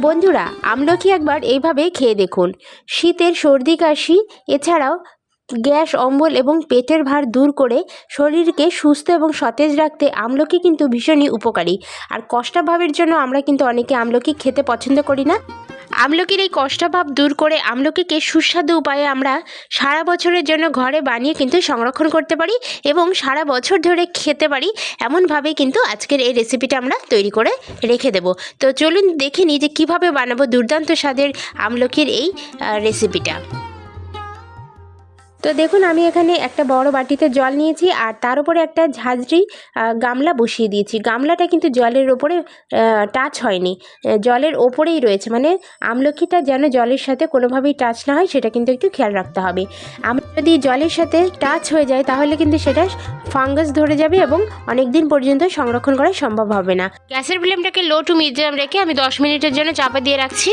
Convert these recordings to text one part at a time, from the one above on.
বন্ধুরা, আমলকি একবার এইভাবে খেয়ে দেখুন। শীতের সর্দি কাশি, এছাড়াও গ্যাস, অম্বল এবং পেটের ভার দূর করে শরীরকে সুস্থ এবং সতেজ রাখতে আমলকি কিন্তু ভীষণই উপকারী। আর কষ্টাভাবের জন্য আমরা কিন্তু অনেকে আমলকি খেতে পছন্দ করি না। আমলকির এই কষ্টভাব দূর করে আমলকিকে সুস্বাদু উপায়ে আমরা সারা বছরের জন্য ঘরে বানিয়ে কিন্তু সংরক্ষণ করতে পারি এবং সারা বছর ধরে খেতে পারি। এমনভাবেই কিন্তু আজকের এই রেসিপিটা আমরা তৈরি করে রেখে দেব। তো চলুন দেখে নিই যে কীভাবে বানাবো দুর্দান্ত স্বাদের আমলকির এই রেসিপিটা তো দেখুন, আমি এখানে একটা বড় বাটিতে জল নিয়েছি আর তার উপরে একটা ঝাঁঝরি গামলা বসিয়ে দিয়েছি। গামলাটা কিন্তু জলের ওপরে টাচ হয়নি। জলের ওপরেই রয়েছে। মানে আমলকিটা যেন জলের সাথে কোনোভাবেই টাচ না হয়, সেটা কিন্তু একটু খেয়াল রাখতে হবে। আম, যদি জলের সাথে টাচ হয়ে যায়, তাহলে কিন্তু সেটা ফাঙ্গাস ধরে যাবে এবং অনেক দিন পর্যন্ত সংরক্ষণ করা সম্ভব হবে না। গ্যাসের ফ্লেমটাকে লো টু মিডিয়াম রেখে আমি দশ মিনিটের জন্য চাপা দিয়ে রাখছি।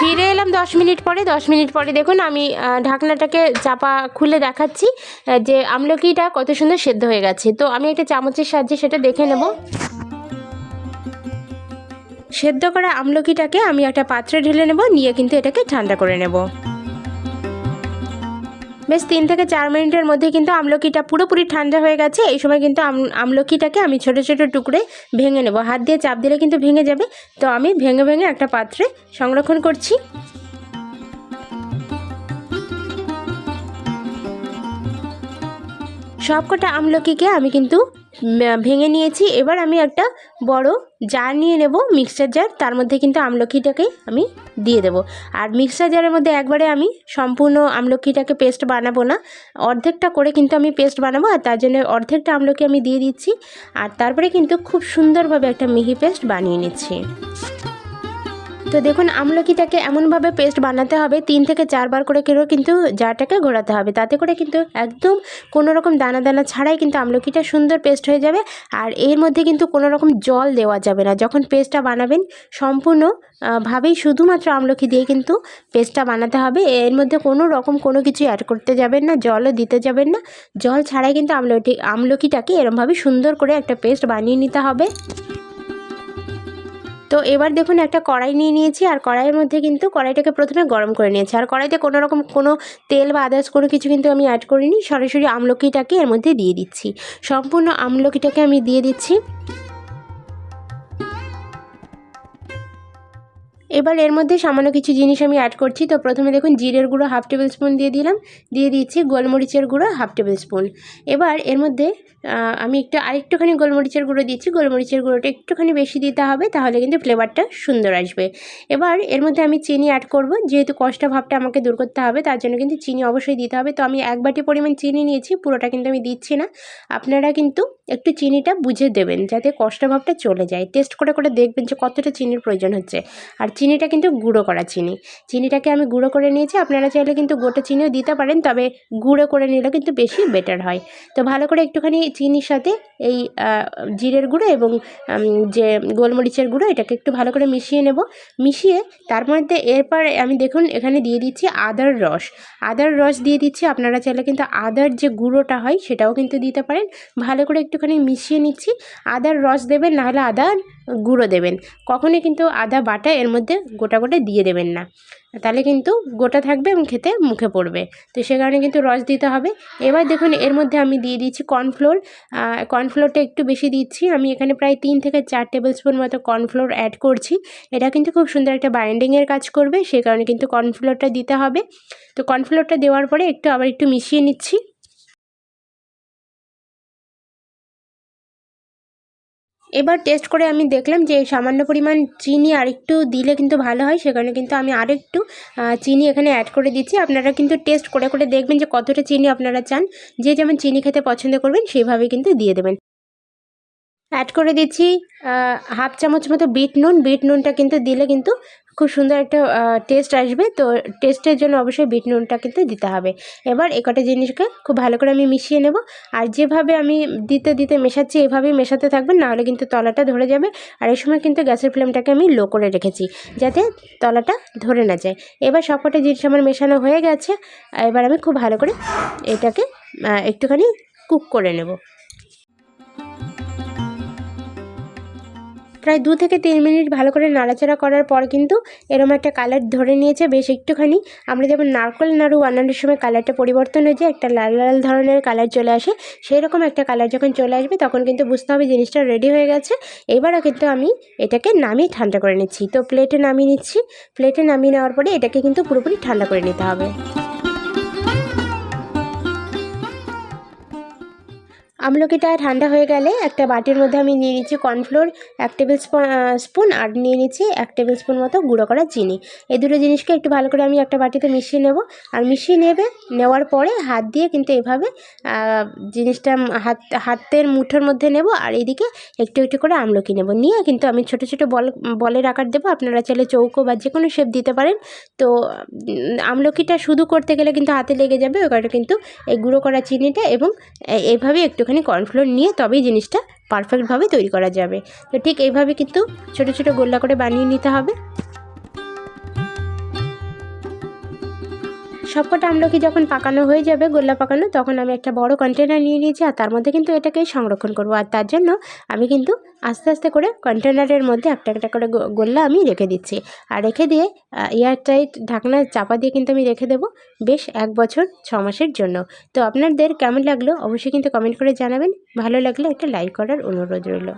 ফিরে এলাম দশ মিনিট পরে, দশ মিনিট পরে দেখুন আমি ঢাকনাটাকে চাপা খুলে দেখাচ্ছি যে আমলকিটা কত সুন্দর সেদ্ধ হয়ে গেছে। তো আমি একটা চামচের সাহায্যে সেটা দেখে নেব। সেদ্ধ করা আমলকিটাকে আমি একটা পাত্রে ঢেলে নেব, নিয়ে কিন্তু এটাকে ঠান্ডা করে নেব। বেশ তিন থেকে চার মিনিটের মধ্যে কিন্তু আমলকিটা পুরোপুরি ঠান্ডা হয়ে গেছে। এই সময় কিন্তু আম- আমলকিটাকে আমি ছোট ছোট টুকরে ভেঙে নেব। হাত দিয়ে চাপ দিলে কিন্তু ভেঙে যাবে। তো আমি ভেঙে ভেঙে একটা পাত্রে সংরক্ষণ করছি। সবকটা আমলকিকে আমি কিন্তু ভেঙে নিয়েছি। এবার আমি একটা বড় জার নিয়ে নেব মিক্সচার জার। তার মধ্যে কিন্তু আমলকিটাকে আমি দিয়ে দেব। আর মিক্সচার জারের মধ্যে একবারে আমি সম্পূর্ণ আমলকিটাকে পেস্ট বানাবো না। অর্ধেকটা করে কিন্তু আমি পেস্ট বানাবো, আর তার জন্য অর্ধেকটা আমলকি আমি দিয়ে দিচ্ছি। আর তারপরে কিন্তু খুব সুন্দরভাবে একটা মিহি পেস্ট বানিয়ে নিচ্ছি। তো দেখুন, আমলকিটাকে এমনভাবে পেস্ট বানাতে হবে, তিন থেকে চারবার করে কেউ কিন্তু জারটাকে ঘোরাতে হবে। তাতে করে কিন্তু একদম কোনো রকম দানা দানা ছাড়াই কিন্তু আমলকিটা সুন্দর পেস্ট হয়ে যাবে। আর এর মধ্যে কিন্তু কোনো রকম জল দেওয়া যাবে না। যখন পেস্টটা বানাবেন, সম্পূর্ণ ভাবেই শুধুমাত্র আমলকি দিয়ে কিন্তু পেস্টটা বানাতে হবে। এর মধ্যে কোনো রকম কোনো কিছু অ্যাড করতে যাবেন না, জলও দিতে যাবেন না। জল ছাড়াই কিন্তু আমলকি আমলকিটাকে এরমভাবে সুন্দর করে একটা পেস্ট বানিয়ে নিতে হবে। তো এবার দেখুন একটা কড়াই নিয়ে নিয়েছি, আর কড়াইয়ের মধ্যে কিন্তু কড়াইটাকে প্রথমে গরম করে নিয়েছি। আর কড়াইতে কোনো রকম কোনো তেল বা আদার্স কোনো কিছু কিন্তু আমি অ্যাড করিনি, সরাসরি আমলকিটাকে এর মধ্যে দিয়ে দিচ্ছি। সম্পূর্ণ আমলকিটাকে আমি দিয়ে দিচ্ছি। এবার এর মধ্যে সামান্য কিছু জিনিস আমি অ্যাড করছি। তো প্রথমে দেখুন, জিরের গুঁড়ো হাফ টেবিল স্পুন দিয়ে দিলাম। দিয়ে দিচ্ছি গোলমরিচের গুঁড়ো হাফ টেবিল স্পুন এবার এর মধ্যে আমি একটু আরেকটুখানি গোলমরিচের গুঁড়ো দিচ্ছি। গোলমরিচের গুঁড়োটা একটুখানি বেশি দিতে হবে, তাহলে কিন্তু ফ্লেভারটা সুন্দর আসবে। এবার এর মধ্যে আমি চিনি অ্যাড করব। যেহেতু কষ্ট ভাবটা আমাকে দূর করতে হবে, তার জন্য কিন্তু চিনি অবশ্যই দিতে হবে। তো আমি এক বাটি পরিমাণ চিনি নিয়েছি, পুরোটা কিন্তু আমি দিচ্ছি না। আপনারা কিন্তু একটু চিনিটা বুঝে দেবেন, যাতে কষ্ট ভাবটা চলে যায়। টেস্ট করে করে দেখবেন যে কতটা চিনির প্রয়োজন হচ্ছে। আর চিনিটা কিন্তু গুঁড়ো করা চিনি। চিনিটাকে আমি গুঁড়ো করে নিয়েছি, আপনারা চাইলে কিন্তু গোটা চিনিও দিতে পারেন, তবে গুঁড়ো করে নিলে কিন্তু বেশি বেটার হয়। তো ভালো করে একটুখানি চিনির সাথে এই জিরের গুঁড়ো এবং যে গোলমরিচের গুঁড়ো, এটাকে একটু ভালো করে মিশিয়ে নেব। মিশিয়ে তার মধ্যে এরপর আমি দেখুন, এখানে দিয়ে দিচ্ছি আদার রস। আদার রস দিয়ে দিচ্ছি, আপনারা চাইলে কিন্তু আদার যে গুঁড়োটা হয়, সেটাও কিন্তু দিতে পারেন। ভালো করে একটুখানি মিশিয়ে নিচ্ছি। আদার রস দেবেন, নাহলে আদার গুঁড়ো দেবেন। কখনোই কিন্তু আদা বাটা এর মধ্যে গোটা গোটা দিয়ে দেবেন না। তাহলে কিন্তু গোটা থাকবে এবং খেতে মুখে পড়বে। তো সে কারণে কিন্তু রস দিতে হবে। এবার দেখুন, এর মধ্যে আমি দিয়ে দিচ্ছি কর্নফ্লোর। কর্নফ্লোরটা একটু বেশি দিচ্ছি। আমি এখানে প্রায় তিন থেকে চার টেবিল স্পুন মতো কর্নফ্লোর অ্যাড করছি। এটা কিন্তু খুব সুন্দর একটা বাইন্ডিংয়ের কাজ করবে। সে কারণে কিন্তু কর্নফ্লোরটা দিতে হবে। তো কর্নফ্লোরটা দেওয়ার পরে একটু আবার একটু মিশিয়ে নিচ্ছি। এবার টেস্ট করে আমি দেখলাম যে সামান্য পরিমাণ চিনি আরেকটু দিলে কিন্তু ভালো হয় সেখানে কিন্তু আমি আরেকটু চিনি এখানে অ্যাড করে দিচ্ছি। আপনারা কিন্তু টেস্ট করে করে দেখবেন যে কতটা চিনি আপনারা চান। যে যেমন চিনি খেতে পছন্দ করবেন সেইভাবে কিন্তু দিয়ে দেবেন। অ্যাড করে দিচ্ছি হাফ চামচ মতো বিট নুন। বিট নুনটা কিন্তু দিলে কিন্তু খুব সুন্দর একটা টেস্ট আসবে। তো টেস্টের জন্য অবশ্যই বিট নুনটা কিন্তু দিতে হবে। এবার এ কটা জিনিসকে খুব ভালো করে আমি মিশিয়ে নেব। আর যেভাবে আমি দিতে দিতে মেশাচ্ছি, এভাবেই মেশাতে থাকবেন। নাহলে কিন্তু তলাটা ধরে যাবে। আর এই সময় কিন্তু গ্যাসের ফ্লেমটাকে আমি লো করে রেখেছি, যাতে তলাটা ধরে না যায়। এবার সবকটা জিনিস আমার মেশানো হয়ে গেছে। এবার আমি খুব ভালো করে এটাকে একটুখানি কুক করে নেব। প্রায় দু থেকে তিন মিনিট ভালো করে নাড়াচাড়া করার পর কিন্তু এরম একটা কালার ধরে নিয়েছে। বেশ একটুখানি আমরা যেমন নারকেল নাড়ু বানানোর সময় কালারটা পরিবর্তন হয়ে যায়, একটা লাল লাল ধরনের কালার চলে আসে। সেই রকম একটা কালার যখন চলে আসবে তখন কিন্তু বুঝতে হবে জিনিসটা রেডি হয়ে গেছে। এবারও কিন্তু আমি এটাকে নামিয়ে ঠান্ডা করে নিচ্ছি। তো প্লেটে নামিয়ে নিচ্ছি। প্লেটে নামিয়ে নেওয়ার পরে এটাকে কিন্তু পুরোপুরি ঠান্ডা করে নিতে হবে। আমলকিটা ঠান্ডা হয়ে গেলে একটা বাটির মধ্যে আমি নিয়ে নিচ্ছি কর্নফ্লোর, এক টেবিল স্পুন আর নিয়ে নিচ্ছি এক টেবিল স্পুন মতো গুঁড়ো করা চিনি। এই দুটো জিনিসকে একটু ভালো করে আমি একটা বাটিতে মিশিয়ে নেব। আর মিশিয়ে নেবে, নেওয়ার পরে হাত দিয়ে কিন্তু এভাবে জিনিসটা হাত, হাতের মুঠোর মধ্যে নেব আর এদিকে একটু একটু করে আমলকি নেব। নিয়ে কিন্তু আমি ছোট ছোট বল, বলের আকার দেবো। আপনারা চাইলে চৌকো বা যে কোনো শেপ দিতে পারেন। তো আমলকিটা শুধু করতে গেলে কিন্তু হাতে লেগে যাবে। ওই কারণে কিন্তু এই গুঁড়ো করা চিনিটা এবং এ- এইভাবে একটুখানি কর্নফ্লোর নিয়ে তবেই জিনিসটা পারফেক্টভাবে তৈরি করা যাবে। তো ঠিক এইভাবে কিন্তু ছোট ছোট গোল্লা করে বানিয়ে নিতে হবে। সবকটা আমলকি যখন পাকানো হয়ে যাবে, গোল্লা পাকানো, তখন আমি একটা বড় কন্টেনার নিয়ে নিয়েছি আর তার মধ্যে কিন্তু এটাকে সংরক্ষণ করব। আর তার জন্য আমি কিন্তু আস্তে আস্তে করে কন্টেনারের মধ্যে একটা একটা করে গোল্লা আমি রেখে দিচ্ছি। আর রেখে দিয়ে এয়ারটাইট ঢাকনা চাপা দিয়ে কিন্তু আমি রেখে দেবো বেশ এক বছর, ছ মাসের জন্য। তো আপনাদের কেমন লাগল অবশ্যই কিন্তু কমেন্ট করে জানাবেন। ভালো লাগলে একটা লাইক করার অনুরোধ রইল।